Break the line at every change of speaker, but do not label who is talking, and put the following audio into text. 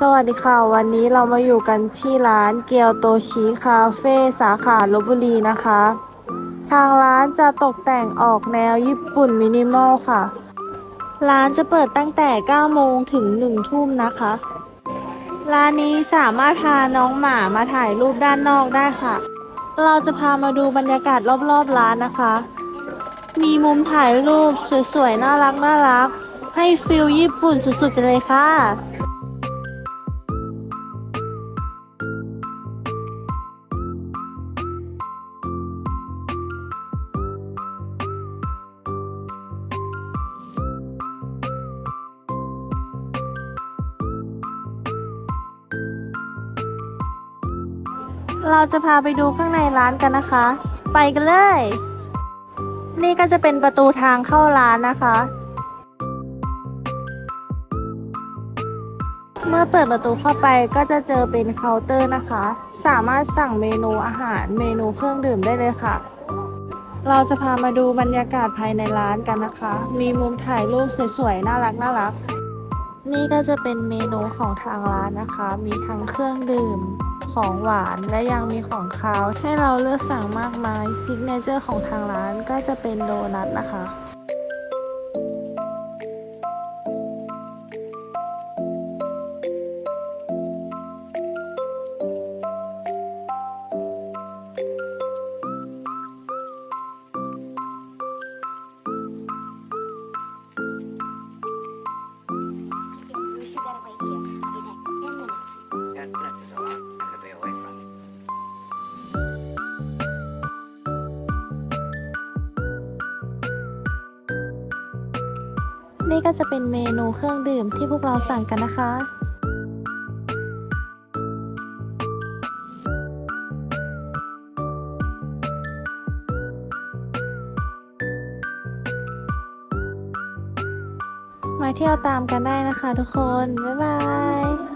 สวัสดีค่ะ วันนี้เรามาอยู่กันที่ร้านเกียวโตชิคาเฟ่สาขาลบบุรีนะคะ ทางร้านจะตกแต่งออกแนวญี่ปุ่นมินิมอลค่ะ ร้านจะเปิดตั้งแต่ 9 โมงถึง 1 ทุ่มนะคะ ร้านนี้สามารถพาน้องหมามาถ่ายรูปด้านนอกได้ค่ะ เราจะพามาดูบรรยากาศรอบๆร้านนะคะ มีมุมถ่ายรูปสวยๆ น่ารักน่ารักให้ฟิลญี่ปุ่นสุดๆไปเลยค่ะ เราจะพาไปดูข้างในร้านกันนะคะ ไปกันเลย นี่ก็จะเป็นประตูทางเข้าร้านนะคะ เมื่อเปิดประตูเข้าไปก็จะเจอเป็นเคาน์เตอร์นะคะ สามารถสั่งเมนูอาหารเมนูเครื่องดื่มได้เลยค่ะ เราจะพามาดูบรรยากาศภายในร้านกันนะคะ มีมุมถ่ายรูปสวยๆน่ารักน่ารักนี่ก็จะเป็นเมนูของทางร้านนะคะ มีทั้งเครื่องดื่ม ของหวานและยังมีของคาว ให้เราเลือกสั่งมากมายซิกเนเจอร์ของทางร้านก็จะเป็นโดนัทนะคะ นี่ก็จะเป็นเมนูเครื่องดื่มที่พวกเราสั่งกันนะคะมาเที่ยวตามกันได้นะคะทุกคน บ๊ายบาย